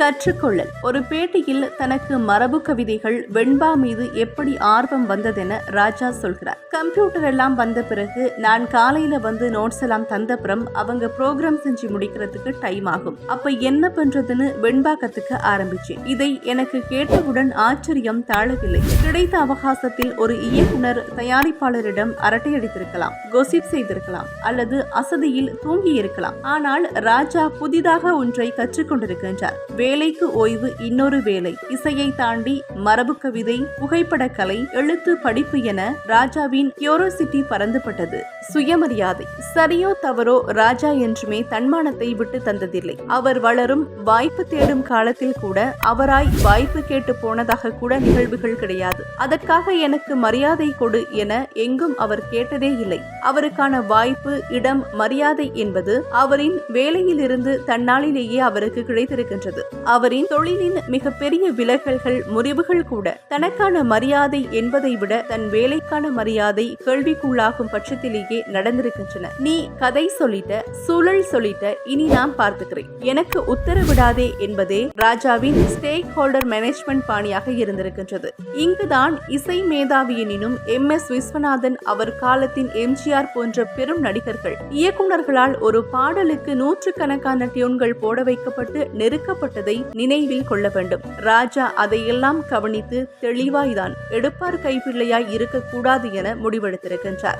கற்றுக்கொள்ளல். ஒரு பேட்டியில் தனக்கு மரபு கவிதைகள் வெண்பா மீது எப்படி ஆர்வம் வந்ததென ராஜா சொல்கிறார். கம்ப்யூட்டர் எல்லாம் வந்த பிறகு நான் காலையில வந்து நோட்ஸ் எல்லாம் தந்தப்புறம் அவங்க ப்ரோக்ராம் செஞ்சு முடிக்கிறதுக்கு டைம் ஆகும். அப்ப என்ன பண்றதுன்னு வெண்பா கத்துக்க ஆரம்பிச்சேன். இதை எனக்கு கேட்டவுடன் ஆச்சரியம் தாழவில்லை. கிடைத்த அவகாசத்தில் ஒரு இயக்குனர் தயாரிப்பாளரிடம் அரட்டையடித்திருக்கலாம் கொசிப் செய்திருக்கலாம் அல்லது அசதியில் தூங்கி இருக்கலாம் ஆனால் ராஜா புதிதாக ஒன்றை கற்றுக்கொண்டிருக்கின்றார். வேலைக்கு ஓய்வு இன்னொரு வேலை இசையை தாண்டி மரபு கவிதை புகைப்படக்கலை எழுத்து படிப்பு என ராஜாவின் கியூரோசிட்டி பறந்துபட்டது சுயமரியாதை. சரியோ தவறோ ராஜா என்றுமே தன்மானத்தை விட்டு தந்ததில்லை. அவர் வளரும் வாய்ப்பு தேடும் காலத்தில் கூட அவராய் வாய்ப்பு கேட்டு போனதாக கூட நிகழ்வுகள் கிடையாது. அதற்காக எனக்கு மரியாதை கொடு என எங்கும் அவர் கேட்டதே இல்லை. அவருக்கான வாய்ப்பு இடம் மரியாதை என்பது அவரின் வேலையிலிருந்து தன்னாளிலேயே அவருக்கு கிடைத்திருக்கின்றது. அவரின் தொழிலின் மிகப்பெரிய விலகல்கள் முறிவுகள் கூட. தனக்கான மரியாதை என்பதை விட தன் வேலைக்கான மரியாதை கேள்விக்குள்ளாகும் பட்சத்திலேயே நடந்திருக்கின்றன. நீ கதை சொல்லிட்ட சூழல் சொல்லிட்ட இனி நான் பார்த்துக்கிறேன். எனக்கு உத்தரவிடாதே என்பதே ராஜாவின் ஸ்டேக் ஹோல்டர் மேனேஜ்மெண்ட் பாணியாக இருந்திருக்கின்றது. இங்குதான் இசை மேதாவியனினும் எம். எஸ். விஸ்வநாதன் அவர் காலத்தின் எம்ஜிஆர் போன்ற பெரும் நடிகர்கள் இயக்குனர்களால் ஒரு பாடலுக்கு நூற்றுக்கணக்கான டியூன்கள் போட வைக்கப்பட்டு நெருக்கப்பட்டது நினைவில் கொள்ள வேண்டும். ராஜா அதையெல்லாம் கவனித்து தெளிவாய்தான் எடுப்பார் கைப்பிள்ளையாய் இருக்கக்கூடாது என முடிவெடுத்திருக்கின்றார்.